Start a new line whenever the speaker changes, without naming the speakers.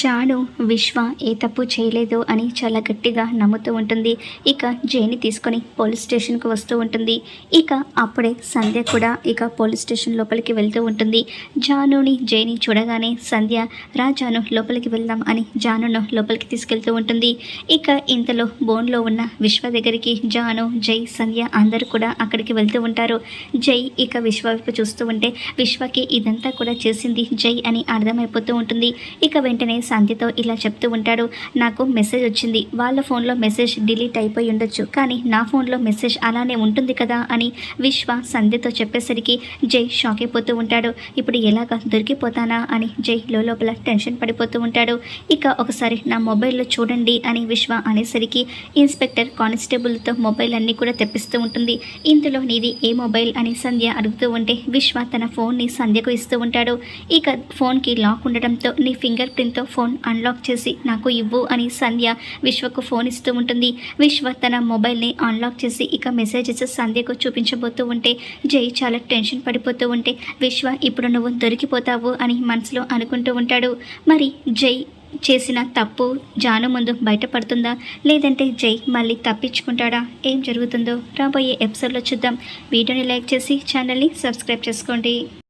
జాను విశ్వ ఏ తప్పు చేయలేదు అని చాలా గట్టిగా నమ్ముతూ ఉంటుంది. ఇక జైని తీసుకొని పోలీస్ స్టేషన్కు వస్తూ ఉంటుంది. ఇక అప్పుడే సంధ్య కూడా ఇక పోలీస్ స్టేషన్ లోపలికి వెళ్తూ ఉంటుంది. జానుని జైని చూడగానే సంధ్య రా జాను లోపలికి వెళ్దాం అని జానును లోపలికి తీసుకెళ్తూ ఉంటుంది. ఇక ఇంతలో బోన్లో ఉన్న విశ్వ దగ్గరికి జాను జై సంధ్య అందరూ కూడా అక్కడికి వెళ్తూ ఉంటారు. జై ఇక విశ్వ వైపు చూస్తూ ఉంటే విశ్వకి ఇదంతా కూడా చేసింది జై అని అర్థమైపోతూ ఉంటుంది. ఇక వెంటనే సంధ్యతో ఇలా చెప్తూ ఉంటాడు. నాకు మెసేజ్ వచ్చింది. వాళ్ళ ఫోన్లో మెసేజ్ డిలీట్ అయిపోయి ఉండొచ్చు. కానీ నా ఫోన్లో మెసేజ్ అలానే ఉంటుంది కదా అని విశ్వ సంధ్యతో చెప్పేసరికి జై షాక్ అయిపోతూ ఉంటాడు. ఇప్పుడు ఎలాగ దొరికిపోతానా అని జై లోపల టెన్షన్ పడిపోతూ ఉంటాడు. ఇక ఒకసారి నా మొబైల్లో చూడండి అని విశ్వ అనేసరికి ఇన్స్పెక్టర్ కానిస్టేబుల్తో మొబైల్ అన్నీ కూడా తెప్పిస్తూ ఉంటుంది. ఇందులో నీది ఏ మొబైల్ అని సంధ్య అడుగుతూ ఉంటే విశ్వ తన ఫోన్ని సంధ్యకు ఇస్తూ ఉంటాడు. ఇక ఫోన్కి లాక్ ఉండడంతో నీ ఫింగర్ ప్రింట్తో ఫోన్ అన్లాక్ చేసి నాకు ఇవ్వు అని సంధ్య విశ్వకు ఫోన్ ఇస్తూ ఉంటుంది. విశ్వ తన మొబైల్ని అన్లాక్ చేసి ఇక మెసేజెస్ సంధ్యకు చూపించబోతూ ఉంటే జై చాలా టెన్షన్ పడిపోతూ ఉంటే విశ్వ ఇప్పుడు నువ్వు దొరికిపోతావు అని మనసులో అనుకుంటూ ఉంటాడు. మరి జై చేసిన తప్పు జాను ముందు బయటపడుతుందా? లేదంటే జై మళ్ళీ తప్పించుకుంటాడా? ఏం జరుగుతుందో రాబోయే ఎపిసోడ్లో చూద్దాం. వీడియోని లైక్ చేసి ఛానల్ని సబ్స్క్రైబ్ చేసుకోండి.